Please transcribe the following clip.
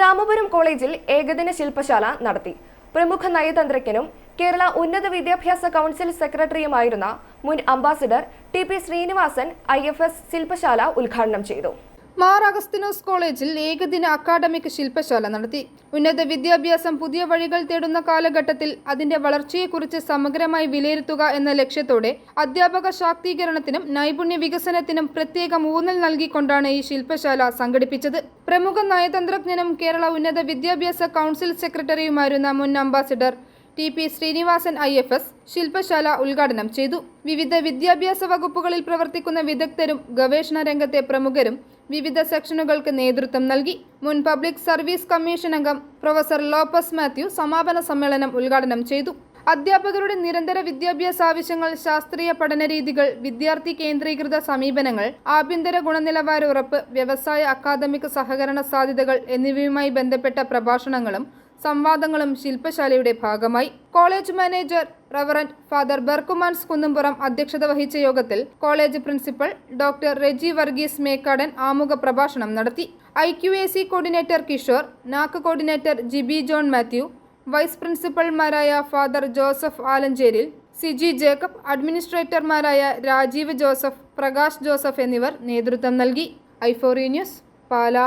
രാമപുരം കോളേജിൽ ഏകദിന ശില്പശാല നടത്തി. പ്രമുഖ നയതന്ത്രജ്ഞനും കേരള ഉന്നത വിദ്യാഭ്യാസ കൗൺസിൽ സെക്രട്ടറിയുമായിരുന്ന മുൻ ambassador T P Srinivasan I F S ശില്പശാല ഉദ്ഘാടനം ചെയ്തു. മാർ അഗസ്തിനോസ് കോളേജിൽ ഏകദിന അക്കാദമിക് ശില്പശാല നടത്തി. ഉന്നത വിദ്യാഭ്യാസം പുതിയ വഴികൾ തേടുന്ന കാലഘട്ടത്തിൽ അതിന്റെ വളർച്ചയെക്കുറിച്ച് സമഗ്രമായി വിലയിരുത്തുക എന്ന ലക്ഷ്യത്തോടെ അധ്യാപക ശാക്തീകരണത്തിനും നൈപുണ്യ വികസനത്തിനും പ്രത്യേകം ഊന്നൽ നൽകിക്കൊണ്ടാണ് ഈ ശില്പശാല സംഘടിപ്പിച്ചത്. പ്രമുഖ നയതന്ത്രജ്ഞനും കേരള ഉന്നത വിദ്യാഭ്യാസ കൗൺസിൽ സെക്രട്ടറിയുമായിരുന്ന മുൻ ambassador T P Srinivasan I F S ശില്പശാല ഉദ്ഘാടനം ചെയ്തു. വിവിധ വിദ്യാഭ്യാസ വകുപ്പുകളിൽ പ്രവർത്തിക്കുന്ന വിദഗ്ധരും ഗവേഷണ രംഗത്തെ പ്രമുഖരും വിവിധ സെക്ഷനുകൾക്ക് നേതൃത്വം നൽകി. മുൻ പബ്ലിക് സർവീസ് കമ്മീഷൻ അംഗം പ്രൊഫസർ ലോപ്പസ് മാത്യു സമാപന സമ്മേളനം ഉദ്ഘാടനം ചെയ്തു. അധ്യാപകരുടെ നിരന്തര വിദ്യാഭ്യാസ ആവശ്യങ്ങൾ ശാസ്ത്രീയ പഠന രീതികൾ വിദ്യാർത്ഥി കേന്ദ്രീകൃത സമീപനങ്ങൾ ആഭ്യന്തര ഗുണനിലവാര ഉറപ്പ് വ്യവസായ അക്കാദമിക് സഹകരണ സാധ്യതകൾ എന്നിവയുമായി ബന്ധപ്പെട്ട പ്രഭാഷണങ്ങളും സംവാദങ്ങളും ശില്പശാലയുടെ ഭാഗമായി. College manager reverend father Berchmans Kunnumpuram അധ്യക്ഷത വഹിച്ച യോഗത്തിൽ college principal doctor Reji Varghese Mekkadan ആമുഖ പ്രഭാഷണം നടത്തി. I Q A C coordinator Kishore NAAC coordinator Jibi John Mathew vice പ്രിൻസിപ്പൽമാരായ father Joseph ആലഞ്ചേരിൽ Siji Jacob അഡ്മിനിസ്ട്രേറ്റർമാരായ രാജീവ് ജോസഫ് പ്രകാശ് ജോസഫ് എന്നിവർ നേതൃത്വം നൽകി. ഐഫോറി ന്യൂസ് പാലാ.